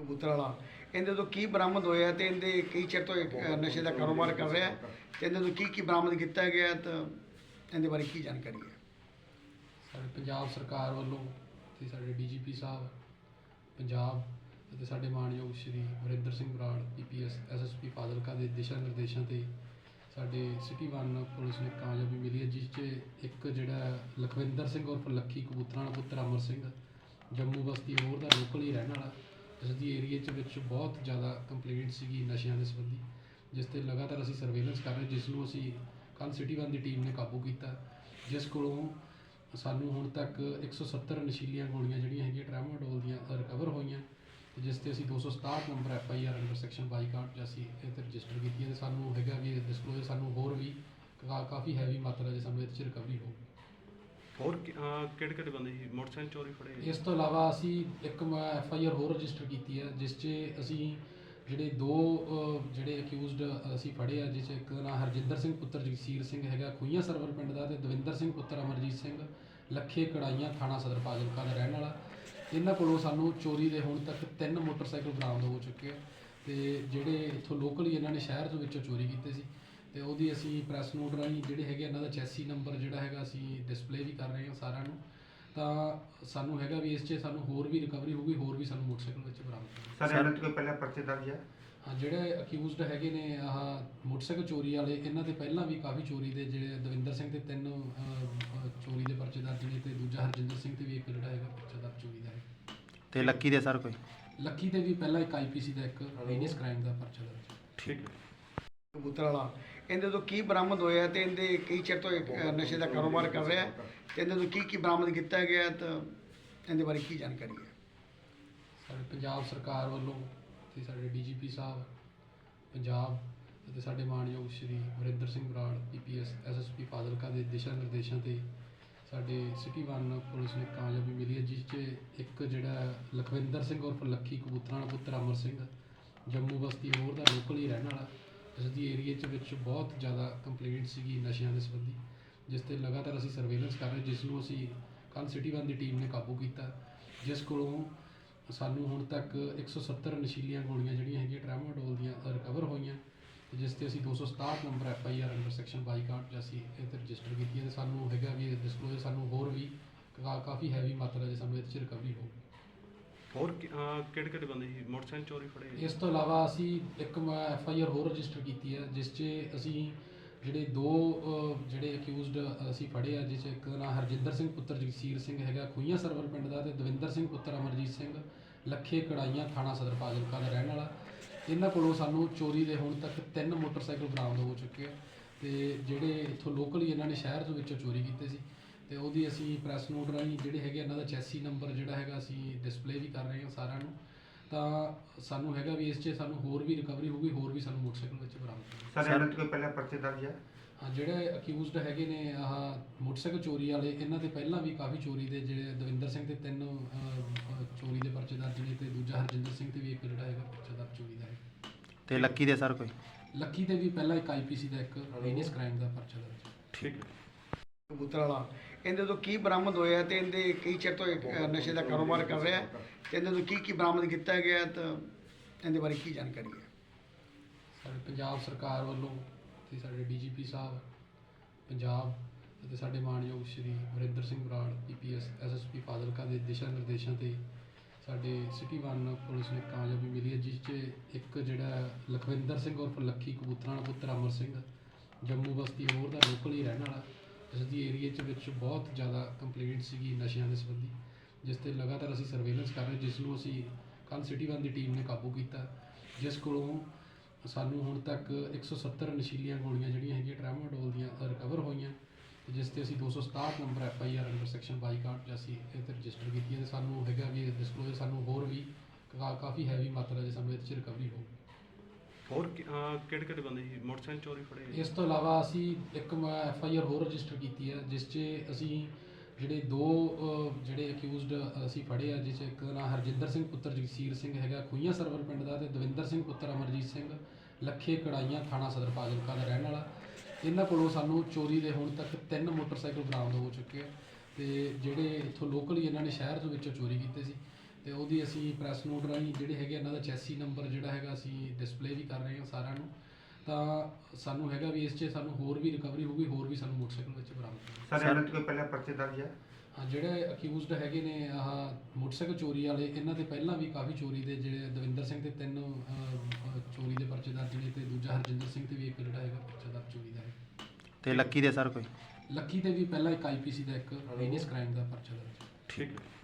ਕਬੂਤਰ ਵਾਲਾ। ਇਹਦੇ ਤੋਂ ਕੀ ਬਰਾਮਦ ਹੋਇਆ ਤੇ ਇਹਦੇ ਕਈ ਚਿਰ ਤੋਂ ਨਸ਼ੇ ਦਾ ਕਾਰੋਬਾਰ ਕਰ ਰਿਹਾ ਹੈ ਤੇ ਇਹਦੇ ਤੋਂ ਕੀ ਕੀ ਬਰਾਮਦ ਕੀਤਾ ਗਿਆ ਤਾਂ ਇਹਦੇ ਬਾਰੇ ਕੀ ਜਾਣਕਾਰੀ ਹੈ? ਸਾਡੇ ਪੰਜਾਬ ਸਰਕਾਰ ਵੱਲੋਂ ਤੇ ਸਾਡੇ ਡੀਜੀਪੀ ਸਾਹਿਬ ਪੰਜਾਬ ਅਤੇ ਸਾਡੇ ਮਾਨਯੋਗ ਸ਼੍ਰੀ ਵਰਿੰਦਰ ਸਿੰਘ ਬਰਾੜ ਪੀਪੀਐਸ ਐਸਐਸਪੀ ਫਾਜ਼ਿਲਕਾ ਦੇ ਦਿਸ਼ਾ ਨਿਰਦੇਸ਼ਾਂ ਤੇ ਸਾਡੇ ਸਿਟੀ ਵਨ ਪੁਲਿਸ ਨੂੰ ਕਾਮਯਾਬੀ ਮਿਲੀ ਹੈ ਜਿਸ 'ਚ ਇੱਕ ਜਿਹੜਾ ਲਖਵਿੰਦਰ ਸਿੰਘ ਉਰਫ ਲੱਖੀ ਕਬੂਤਰਾਂ ਦਾ ਪੁੱਤਰ ਅਮਰ ਸਿੰਘ ਜੰਮੂ ਬਸਤੀ ਹੋਰ ਦਾ ਲੋਕਲ ਹੀ ਰਹਿਣ ਵਾਲਾ ਜਿਸ ਦੀ ਏਰੀਏ 'ਚ ਵਿੱਚ ਬਹੁਤ ਜ਼ਿਆਦਾ ਕੰਪਲੇਂਟ ਸੀਗੀ ਨਸ਼ਿਆਂ ਦੇ ਸੰਬੰਧੀ, ਜਿਸ ਤੇ ਲਗਾਤਾਰ ਅਸੀਂ ਸਰਵੇਲੈਂਸ ਕਰ ਰਹੇ, ਜਿਸ ਨੂੰ ਅਸੀਂ ਕੱਲ ਸਿਟੀ ਵਨ ਦੀ ਟੀਮ ਨੇ ਕਾਬੂ ਕੀਤਾ। ਜਿਸ ਕੋਲੋਂ ਸਾਨੂੰ ਹੁਣ ਤੱਕ 170 ਨਸ਼ੀਲੀਆਂ ਗੋਲੀਆਂ ਜਿਹੜੀਆਂ ਹੈਗੀਆਂ ਟ੍ਰਾਮਾਡੋਲ ਦੀਆਂ ਰਿਕਵਰ ਹੋਈਆਂ। ਤੇ ਜਿਸ ਤੇ ਅਸੀਂ 267 number F I R under section 22 'ਚ ਅਸੀਂ ਇਹ ਤੇ ਰਜਿਸਟਰ ਕੀਤੀ ਹੈ। ਤੇ ਸਾਨੂੰ ਹੈਗਾ ਵੀ ਡਿਸਕਲੋਜ਼ਰ ਸਾਨੂੰ ਹੋਰ ਵੀ ਕਾ- ਕਾਫੀ ਹੈਵੀ ਮਾਤਰਾ 'ਚ ਸਾਨੂੰ ਇਹਦੇ 'ਚ ਰਿਕਵਰੀ ਹੋਊਗੀ। ਹੋਰ ਕਿਹੜੇ ਕਿਹੜੇ ਬੰਦੇ ਸੀ? ਮੋਟਰਸਾਈਕਲ ਚੋਰੀ ਫੜੇ ਇਸ ਤੋਂ ਇਲਾਵਾ ਅਸੀਂ ਇੱਕ ਐਫ ਆਈ ਆਰ ਹੋਰ ਰਜਿਸਟਰ ਕੀਤੀ ਹੈ ਜਿਸ 'ਚ ਅਸੀਂ ਜਿਹੜੇ ਦੋ ਅਹ, ਜਿਹੜੇ ਅਕਿਊਜ਼ਡ ਅਸੀਂ ਫੜੇ ਆ ਜਿਸ 'ਚ ਇੱਕ ਦਾ ਨਾਂ ਹਰਜਿੰਦਰ ਸਿੰਘ ਪੁੱਤਰ ਜਗਸੀਰ ਸਿੰਘ ਹੈਗਾ ਖੂਹੀਆਂ ਸਰਵਰ ਪਿੰਡ ਦਾ ਤੇ ਦਵਿੰਦਰ ਸਿੰਘ ਪੁੱਤਰ ਅਮਰਜੀਤ ਸਿੰਘ ਲੱਖੇ ਕੜਾਈਆਂ ਥਾਣਾ ਸਦਰ ਫਾਜ਼ਿਲਕਾ ਦਾ ਰਹਿਣ ਵਾਲਾ। ਇਹਨਾਂ ਕੋਲੋਂ ਸਾਨੂੰ ਚੋਰੀ ਦੇ ਹੁਣ ਤੱਕ ਤਿੰਨ ਮੋਟਰਸਾਈਕਲ ਬਰਾਮਦ ਹੋ ਚੁੱਕੇ ਆ ਤੇ ਜਿਹੜੇ ਇੱਥੋਂ ਲੋਕਲ ਹੀ ਇਹਨਾਂ ਨੇ ਸ਼ਹਿਰ ਦੇ ਵਿੱਚੋਂ ਚੋਰੀ ਕੀਤੇ ਸੀ। ਤੇ ਉਹਦੀ ਅਸੀਂ ਪ੍ਰੈਸ ਨੋਟ ਰਾਹੀਂ ਜਿਹੜੇ ਹੈਗੇ ਇਹਨਾਂ ਦਾ ਚੈਸੀ ਨੰਬਰ ਜਿਹੜਾ ਹੈਗਾ ਅਸੀਂ ਡਿਸਪਲੇ ਵੀ ਕਰ ਰਹੇ ਹਾਂ ਸਾਰਿਆਂ ਨੂੰ। ਤਾਂ ਸਾਨੂੰ ਹੈਗਾ ਵੀ ਇਸ 'ਚ ਸਾਨੂੰ ਹੋਰ ਵੀ ਰਿਕਵਰੀ ਹੋਊਗੀ ਹੋਰ ਵੀ ਸਾਨੂੰ ਮੋਟਰਸਾਈਕਲ ਵਿੱਚ ਬਰਾਮਦ ਸਰ ਇਹਨਾਂ ਤੇ ਪਹਿਲਾਂ ਪਰਚੇ ਦਰਜ ਹੈ ਹਾਂ ਜਿਹੜੇ ਅਕਿਊਜ਼ਡ ਹੈਗੇ ਨੇ ਆਹ ਮੋਟਰਸਾਈਕਲ ਚੋਰੀ ਵਾਲੇ ਇਹਨਾਂ ਦੇ ਪਹਿਲਾਂ ਵੀ ਕਾਫੀ ਚੋਰੀ ਦੇ ਜਿਹੜੇ ਦਵਿੰਦਰ ਸਿੰਘ ਤੇ ਤਿੰਨ ਅਹ, ਚੋਰੀ ਦੇ ਪਰਚੇ ਦਰਜ ਨੇ ਤੇ ਦੂਜਾ ਹਰਜਿੰਦਰ ਸਿੰਘ ਤੇ ਵੀ ਇੱਕ ਜਿਹੜਾ ਹੈਗਾ ਪਰਚਾ ਦਰਜ ਚੋਰੀ ਦਾ ਹੈ। ਤੇ ਲੱਕੀ ਦੇ ਸਰ ਕੋਈ? ਲੱਕੀ ਤੇ ਵੀ ਪਹਿਲਾਂ ਇੱਕ ਆਈਪੀਸੀ ਦਾ ਇੱਕ ਰੀਨੀਅਸ ਕ੍ਰਾਈਮ ਦਾ ਪਰਚਾ ਦਰਜ ਕਬੂਤਰ ਵਾਲਾ। ਇਹਦੇ ਤੋਂ ਕੀ ਬਰਾਮਦ ਹੋਇਆ ਤੇ ਇਹਦੇ ਕਈ ਚਿਰ ਤੋਂ ਇਹ, ਅ, ਨਸ਼ੇ ਦਾ ਕਾਰੋਬਾਰ ਕਰ ਰਿਹਾ ਹੈ? ਤੇ ਇਹਦੇ ਤੋਂ ਕੀ ਕੀ ਬਰਾਮਦ ਕੀਤਾ ਗਿਆ ਤਾਂ ਇਹਦੇ ਬਾਰੇ ਕੀ ਜਾਣਕਾਰੀ ਹੈ? ਸਾਡੇ ਪੰਜਾਬ ਸਰਕਾਰ ਵੱਲੋਂ ਤੇ ਸਾਡੇ ਡੀਜੀਪੀ ਸਾਹਿਬ ਪੰਜਾਬ ਅਤੇ ਸਾਡੇ ਮਾਣਯੋਗ ਸ਼੍ਰੀ ਵਰਿੰਦਰ ਸਿੰਘ ਬਰਾੜ ਪੀਪੀਐਸ ਐਸਐਸਪੀ ਫਾਜ਼ਿਲਕਾ ਦੇ ਦਿਸ਼ਾ ਨਿਰਦੇਸ਼ਾਂ ਤੇ ਸਾਡੇ ਸਿਟੀ ਵਨ ਪੁਲਿਸ ਨੂੰ ਕਾਮਯਾਬੀ ਮਿਲੀ ਹੈ ਜਿਸ 'ਚ ਇੱਕ ਜਿਹੜਾ ਲਖਵਿੰਦਰ ਸਿੰਘ ਉਰਫ ਲੱਖੀ ਕਬੂਤਰਾਂ ਦਾ ਪੁੱਤਰ ਅਮਰ ਸਿੰਘ ਜੰਮੂ ਬਸਤੀ ਹੋਰ ਦਾ ਲੋਕਲ ਹੀ ਰਹਿਣ ਵਾਲਾ ਜਿਸ ਦੀ ਏਰੀਏ 'ਚ ਵਿੱਚ ਬਹੁਤ ਜ਼ਿਆਦਾ ਕੰਪਲੇਂਟ ਸੀਗੀ ਨਸ਼ਿਆਂ ਦੇ ਸੰਬੰਧੀ, ਜਿਸ ਤੇ ਲਗਾਤਾਰ ਅਸੀਂ ਸਰਵੇਲੈਂਸ ਕਰ ਰਹੇ, ਜਿਸ ਨੂੰ ਅਸੀਂ ਕੱਲ ਸਿਟੀ ਵਨ ਦੀ ਟੀਮ ਨੇ ਕਾਬੂ ਕੀਤਾ, ਜਿਸ ਕੋਲੋਂ ਸਾਨੂੰ ਹੁਣ ਤੱਕ 170 ਨਸ਼ੀਲੀਆਂ ਗੋਲੀਆਂ ਜਿਹੜੀਆਂ ਹੈਗੀਆਂ ਟ੍ਰਾਮਾਡੋਲ ਦੀਆਂ ਰਿਕਵਰ ਹੋਈਆਂ ਜਿਸ ਤੇ ਅਸੀਂ 267 number F I R under section 22 'ਚ ਅਸੀਂ ਇਹ ਤੇ ਰਜਿਸਟਰ ਕੀਤੀ ਹੈ, ਤੇ ਸਾਨੂੰ ਹੈਗਾ ਵੀ ਡਿਸਕਲੋਜ਼ਰ ਸਾਨੂੰ ਹੋਰ ਵੀ ਕਾਫੀ ਹੈਵੀ ਮਾਤਰਾ ਦੇ ਸਾਨੂੰ ਇਹਦੇ 'ਚ ਰਿਕਵਰੀ ਹੋਊਗੀ। ਹੋਰ ਕਿਹੜੇ ਕਿਹੜੇ ਬੰਦੇ ਸੀ? ਮੋਟਰਸਾਈਕਲ ਚੋਰੀ ਫੜੇ ਇਸ ਤੋਂ ਇਲਾਵਾ ਅਸੀਂ ਇੱਕ ਐਫ ਆਈ ਆਰ ਹੋਰ ਰਜਿਸਟਰ ਕੀਤੀ ਹੈ ਜਿਸ 'ਚ ਅਸੀਂ ਜਿਹੜੇ ਦੋ ਅਹ, ਜਿਹੜੇ ਅਕਿਊਜ਼ਡ ਅਸੀਂ ਫੜੇ ਆ ਜਿਸ 'ਚ ਇੱਕ ਦਾ ਨਾਂ ਹਰਜਿੰਦਰ ਸਿੰਘ ਪੁੱਤਰ ਜਗਸੀਰ ਸਿੰਘ ਹੈਗਾ ਖੂਹੀਆਂ ਸਰਵਰ ਪਿੰਡ ਦਾ ਤੇ ਦਵਿੰਦਰ ਸਿੰਘ ਪੁੱਤਰ ਅਮਰਜੀਤ ਸਿੰਘ ਲੱਖੇ ਕੜਾਈਆਂ ਥਾਣਾ ਸਦਰ ਫਾਜ਼ਿਲਕਾ ਦਾ ਰਹਿਣ ਵਾਲਾ। ਇਹਨਾਂ ਕੋਲੋਂ ਸਾਨੂੰ ਚੋਰੀ ਦੇ ਹੁਣ ਤੱਕ ਤਿੰਨ ਮੋਟਰਸਾਈਕਲ ਬਰਾਮਦ ਹੋ ਚੁੱਕੇ ਆ ਤੇ ਜਿਹੜੇ ਇੱਥੋਂ ਲੋਕਲ ਹੀ ਇਹਨਾਂ ਨੇ ਸ਼ਹਿਰ ਦੇ ਵਿੱਚੋਂ ਚੋਰੀ ਕੀਤੇ ਸੀ। ਤੇ ਉਹਦੀ ਅਸੀਂ ਪ੍ਰੈਸ ਨੋਟ ਰਾਹੀਂ ਜਿਹੜੇ ਹੈਗੇ ਇਹਨਾਂ ਦਾ ਚੈਸੀ ਨੰਬਰ ਜਿਹੜਾ ਹੈਗਾ ਅਸੀਂ ਡਿਸਪਲੇ ਵੀ ਕਰ ਰਹੇ ਹਾਂ ਸਾਰਿਆਂ ਨੂੰ। ਤਾਂ ਸਾਨੂੰ ਹੈਗਾ ਵੀ ਇਸ 'ਚ ਸਾਨੂੰ ਹੋਰ ਵੀ ਰਿਕਵਰੀ ਹੋਊਗੀ ਹੋਰ ਵੀ ਸਾਨੂੰ ਮੋਟਰਸਾਈਕਲ ਵਿੱਚ ਬਰਾਮਦ ਹੋਣਗੇ ਸਰ ਇਹਨਾਂ ਤੇ ਕੋਈ ਪਹਿਲਾਂ ਪਰਚੇ ਦਰਜ ਹੈ? ਹਾਂ ਜਿਹੜੇ ਅਕਿਊਜ਼ਡ ਹੈਗੇ ਨੇ ਆਹ ਮੋਟਰਸਾਈਕਲ ਚੋਰੀ ਵਾਲੇ ਇਹਨਾਂ ਦੇ ਪਹਿਲਾਂ ਵੀ ਕਾਫੀ ਚੋਰੀ ਦੇ ਜਿਹੜੇ ਦਵਿੰਦਰ ਸਿੰਘ ਤੇ ਤਿੰਨ ਅਹ, ਅਹ, ਚੋਰੀ ਦੇ ਪਰਚੇ ਦਰਜ ਨੇ ਤੇ ਦੂਜਾ ਹਰਜਿੰਦਰ ਸਿੰਘ ਤੇ ਵੀ ਇੱਕ ਜਿਹੜਾ ਹੈਗਾ ਪਰਚਾ ਦਰਜ ਚੋਰੀ ਦਾ ਹੈ। ਤੇ ਲੱਕੀ ਦੇ ਸਰ ਕੋਈ? ਲੱਕੀ ਤੇ ਵੀ ਪਹਿਲਾਂ ਇੱਕ ਆਈਪੀਸੀ ਦਾ ਇੱਕ ਰੀਨੀਅਸ ਕ੍ਰਾਈਮ ਦਾ ਪਰਚਾ ਦਰਜ ਹੈ। ਠੀਕ ਕਬੂਤਰ ਵਾਲਾ। ਇਹਦੇ ਤੋਂ ਕੀ ਬਰਾਮਦ ਹੋਇਆ ਤੇ ਇਹਦੇ ਕਈ ਚਿਰ ਤੋਂ ਅ, ਨਸ਼ੇ ਦਾ ਕਾਰੋਬਾਰ ਕਰ ਰਿਹਾ ਹੈ ਤੇ ਇਹਦੇ ਤੋਂ ਕੀ ਕੀ ਬਰਾਮਦ ਕੀਤਾ ਗਿਆ ਤਾਂ ਇਹਦੇ ਬਾਰੇ ਕੀ ਜਾਣਕਾਰੀ ਹੈ? ਸਾਡੇ ਪੰਜਾਬ ਸਰਕਾਰ ਵੱਲੋਂ ਤੇ ਸਾਡੇ ਡੀਜੀਪੀ ਸਾਹਿਬ ਪੰਜਾਬ ਅਤੇ ਸਾਡੇ ਮਾਨਯੋਗ ਸ਼੍ਰੀ ਵਰਿੰਦਰ ਸਿੰਘ ਬਰਾੜ ਪੀਪੀਐਸ ਐਸਐਸਪੀ ਫਾਜ਼ਿਲਕਾ ਦੇ ਦਿਸ਼ਾ ਨਿਰਦੇਸ਼ਾਂ ਤੇ ਸਾਡੇ ਸਿਟੀ ਵਨ ਪੁਲਿਸ ਨੂੰ ਕਾਮਯਾਬੀ ਮਿਲੀ ਹੈ ਜਿਸ 'ਚ ਇੱਕ ਜਿਹੜਾ ਲਖਵਿੰਦਰ ਸਿੰਘ ਉਰਫ ਲੱਖੀ ਕਬੂਤਰਾਂ ਦਾ ਪੁੱਤਰ ਅਮਰ ਸਿੰਘ ਜੰਮੂ ਬਸਤੀ ਹੋਰ ਦਾ ਲੋਕਲ ਹੀ ਰਹਿਣ ਵਾਲਾ ਜਿਸ ਦੀ ਏਰੀਏ 'ਚ ਵਿੱਚ ਬਹੁਤ ਜ਼ਿਆਦਾ ਕੰਪਲੇਂਟ ਸੀਗੀ ਨਸ਼ਿਆਂ ਦੇ ਸੰਬੰਧੀ, ਜਿਸ ਤੇ ਲਗਾਤਾਰ ਅਸੀਂ ਸਰਵੇਲੈਂਸ ਕਰ ਰਹੇ ਜਿਸ ਨੂੰ ਅਸੀਂ ਕੱਲ ਸਿਟੀ ਵਨ ਦੀ ਟੀਮ ਨੇ ਕਾਬੂ ਕੀਤਾ। ਜਿਸ ਕੋਲੋਂ ਸਾਨੂੰ ਹੁਣ ਤੱਕ 170 ਨਸ਼ੀਲੀਆਂ ਗੋਲੀਆਂ ਜਿਹੜੀਆਂ ਹੈਗੀਆਂ ਟ੍ਰਾਮਾਡੋਲ ਦੀਆਂ ਰਿਕਵਰ ਹੋਈਆਂ। ਤੇ ਜਿਸ ਤੇ ਅਸੀਂ 267 number F I R under section 22 'ਚ ਅਸੀਂ ਇਹ ਤੇ ਰਜਿਸਟਰ ਕੀਤੀ ਹੈ। ਤੇ ਸਾਨੂੰ ਹੈਗਾ ਵੀ ਡਿਸਕਲੋਜ਼ਰ ਸਾਨੂੰ ਹੋਰ ਵੀ ਕਾ- ਕਾਫੀ ਹੈਵੀ ਮਾਤਰਾ ਦੇ ਸਮੇਂ ਇਹਦੇ 'ਚ ਰਿਕਵਰੀ ਹੋਊਗੀ ਹੋਰ ਕਿਹੜੇ ਕਿਹੜੇ ਬੰਦੇ ਸੀ? ਮੋਟਰਸਾਈਕਲ ਚੋਰੀ ਫੜੇ ਇਸ ਤੋਂ ਇਲਾਵਾ ਅਸੀਂ ਇੱਕ ਐਫ ਆਈ ਆਰ ਹੋਰ ਰਜਿਸਟਰ ਕੀਤੀ ਹੈ ਜਿਸ 'ਚ ਅਸੀਂ ਜਿਹੜੇ ਦੋ ਅਹ, ਜਿਹੜੇ ਅਕਿਊਜ਼ਡ ਅਸੀਂ ਫੜੇ ਆ ਜਿਸ 'ਚ ਇੱਕ ਦਾ ਨਾਂ ਹਰਜਿੰਦਰ ਸਿੰਘ ਪੁੱਤਰ ਜਗਸੀਰ ਸਿੰਘ ਹੈਗਾ ਖੂਈਆਂ ਸਰਵਰ ਪਿੰਡ ਦਾ ਤੇ ਦਵਿੰਦਰ ਸਿੰਘ ਪੁੱਤਰ ਅਮਰਜੀਤ ਸਿੰਘ ਲੱਖੇ ਕੜਾਈਆਂ ਥਾਣਾ ਸਦਰ ਫਾਜ਼ਿਲਕਾ ਦਾ ਰਹਿਣ ਵਾਲਾ। ਇਹਨਾਂ ਕੋਲੋਂ ਸਾਨੂੰ ਚੋਰੀ ਦੇ ਹੁਣ ਤੱਕ ਤਿੰਨ ਮੋਟਰਸਾਈਕਲ ਬਰਾਮਦ ਹੋ ਚੁੱਕੇ ਆ ਤੇ ਜਿਹੜੇ ਇੱਥੋਂ ਲੋਕਲ ਹੀ ਇਹਨਾਂ ਨੇ ਸ਼ਹਿਰ ਦੇ ਵਿੱਚੋਂ ਚੋਰੀ ਕੀਤੇ ਸੀ। ਤੇ ਉਹਦੀ ਅਸੀਂ ਪ੍ਰੈਸ ਨੋਟ ਰਾਹੀਂ ਜਿਹੜੇ ਹੈਗੇ ਇਹਨਾਂ ਦਾ ਚੈਸੀ ਨੰਬਰ ਜਿਹੜਾ ਹੈਗਾ ਅਸੀਂ ਡਿਸਪਲੇ ਵੀ ਕਰ ਰਹੇ ਹਾਂ ਸਾਰਿਆਂ ਨੂੰ। ਤਾਂ ਸਾਨੂੰ ਹੈਗਾ ਵੀ ਇਸ 'ਚ ਸਾਨੂੰ ਹੋਰ ਵੀ ਰਿਕਵਰੀ ਹੋਊਗੀ ਹੋਰ ਵੀ ਸਾਨੂੰ ਮੋਟਰਸਾਈਕਲ ਵਿੱਚ ਬਰਾਮਦ ਹੋਊਗਾ। ਸਰ ਇਹਨਾਂ ਤੇ ਕੋਈ ਪਹਿਲਾਂ ਪਰਚੇ ਦਰਜ ਹੈ ਹਾਂ ਜਿਹੜੇ ਅਕਿਊਜ਼ਡ ਹੈਗੇ ਨੇ ਆਹ ਮੋਟਰਸਾਈਕਲ ਚੋਰੀ ਵਾਲੇ ਇਹਨਾਂ ਦੇ ਪਹਿਲਾਂ ਵੀ ਕਾਫੀ ਚੋਰੀ ਦੇ ਜਿਹੜੇ ਦਵਿੰਦਰ ਸਿੰਘ ਤੇ ਤਿੰਨ ਅਹ, ਅਹ, ਚੋਰੀ ਦੇ ਪਰਚੇ ਦਰਜ ਨੇ ਤੇ ਦੂਜਾ ਹਰਜਿੰਦਰ ਸਿੰਘ ਤੇ ਵੀ ਇੱਕ ਜਿਹੜਾ ਹੈਗਾ ਪਰਚਾ ਦਰਜ ਚੋਰੀ ਦਾ ਹੈ। ਤੇ ਲੱਕੀ ਦੇ ਸਰ ਕੋਈ? ਲੱਕੀ ਤੇ ਵੀ ਪਹਿਲਾਂ ਇੱਕ ਆਈਪੀਸੀ ਦਾ ਇੱਕ ਰੀਨੀਅਸ ਕ੍ਰਾਈਮ ਦਾ ਪਰਚਾ ਦਰਜ। ਠੀਕ ਹੈ।